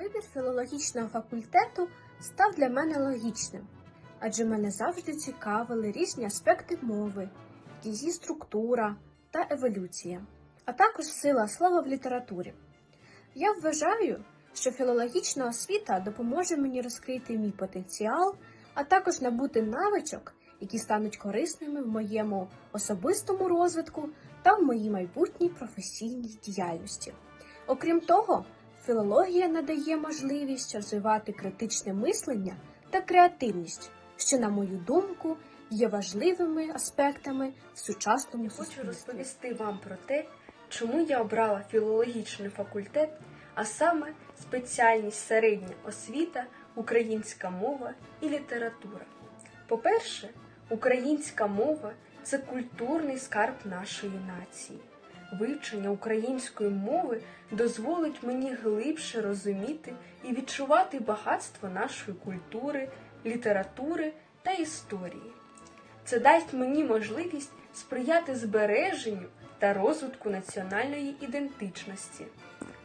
Вибір філологічного факультету став для мене логічним, адже мене завжди цікавили різні аспекти мови, її структура та еволюція, а також сила слова в літературі. Я вважаю, що філологічна освіта допоможе мені розкрити мій потенціал, а також набути навичок, які стануть корисними в моєму особистому розвитку та в моїй майбутній професійній діяльності. Окрім того, філологія надає можливість розвивати критичне мислення та креативність, що, на мою думку, є важливими аспектами в сучасному Я хочу розповісти вам про те, чому я обрала філологічний факультет, а саме спеціальність середня освіта, українська мова і література. По-перше, українська мова це культурний скарб нашої нації. Вивчення української мови дозволить мені глибше розуміти і відчувати багатство нашої культури, літератури та історії. Це дасть мені можливість сприяти збереженню та розвитку національної ідентичності.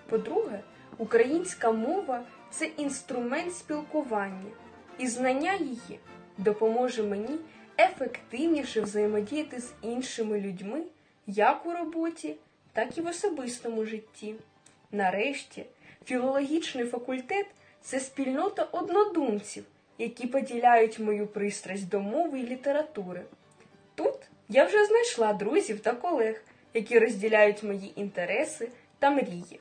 По-друге, українська мова це інструмент спілкування, і знання її допоможе мені ефективніше взаємодіяти з іншими людьми як у роботі, так і в особистому житті. Нарешті, філологічний факультет це спільнота однодумців, які поділяють мою пристрасть до мови і літератури. Тут я вже знайшла друзів та колег, які розділяють мої інтереси та мрії.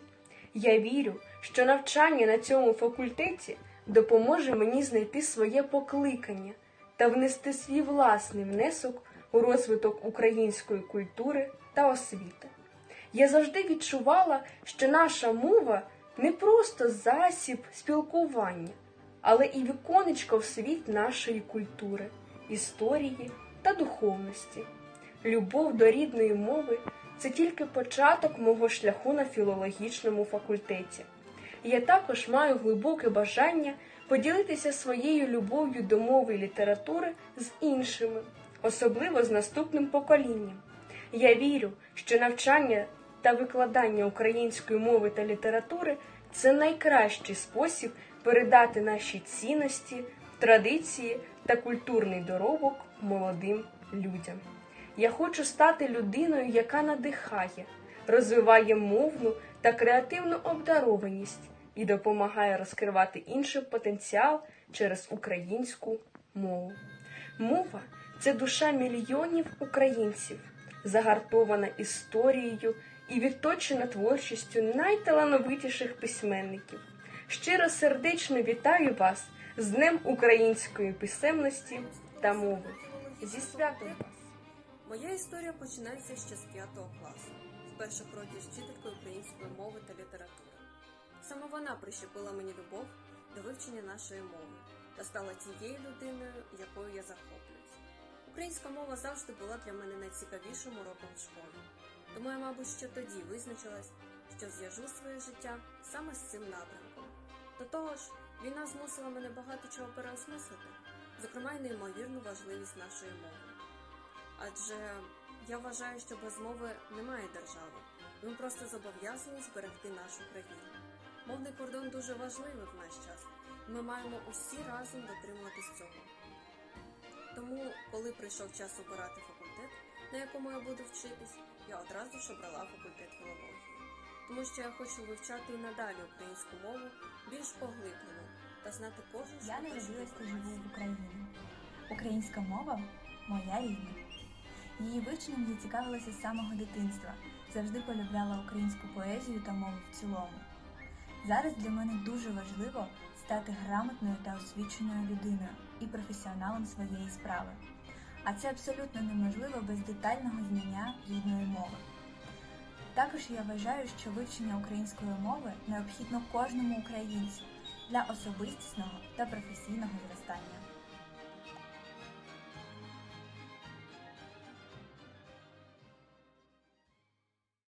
Я вірю, що навчання на цьому факультеті допоможе мені знайти своє покликання та внести свій власний внесок у розвиток української культури та освіти. Я завжди відчувала, що наша мова не просто засіб спілкування, але і віконечко в світ нашої культури, історії та духовності. Любов до рідної мови це тільки початок мого шляху на філологічному факультеті. Я також маю глибоке бажання поділитися своєю любов'ю до мови і літератури з іншими, особливо з наступним поколінням. Я вірю, що навчання та викладання української мови та літератури це найкращий спосіб передати наші цінності, традиції та культурний доробок молодим людям. Я хочу стати людиною, яка надихає, розвиває мовну та креативну обдарованість і допомагає розкривати інший потенціал через українську мову. Мова це душа мільйонів українців, загартована історією і відточена творчістю найталановитіших письменників. Щиро сердечно вітаю вас з Днем української писемності та мови. Зі святом вас! Моя історія починається ще з 5 класу, вперше проти з вчителькою української мови та літератури. Саме вона прищепила мені любов до вивчення нашої мови та стала тією людиною, якою я захоплююсь. Українська мова завжди була для мене найцікавішим уроком в школі. Тому я, мабуть, ще тоді визначилась, що зв'яжу своє життя саме з цим напрямком. До того ж, війна змусила мене багато чого переосмислити, зокрема й неймовірну важливість нашої мови. Адже я вважаю, що без мови немає держави. Ми просто зобов'язані зберегти нашу країну. Мовний кордон дуже важливий в наш час. і Ми маємо усі разом дотримуватись цього. Тому, коли прийшов час обирати факультет, на якому я буду вчитись, я одразу ж обрала факультет філології. Тому що я хочу вивчати і надалі українську мову більш поглиблено та знати кожен Я шматочок народилась та живу в Україні. Українська мова моя рідна. Її вивченням я цікавилася з самого дитинства, завжди полюбляла українську поезію та мову в цілому. Зараз для мене дуже важливо стати грамотною та освіченою людиною і професіоналом своєї справи. А це абсолютно неможливо без детального знання рідної мови. Також я вважаю, що вивчення української мови необхідно кожному українцю для особистісного та професійного зростання.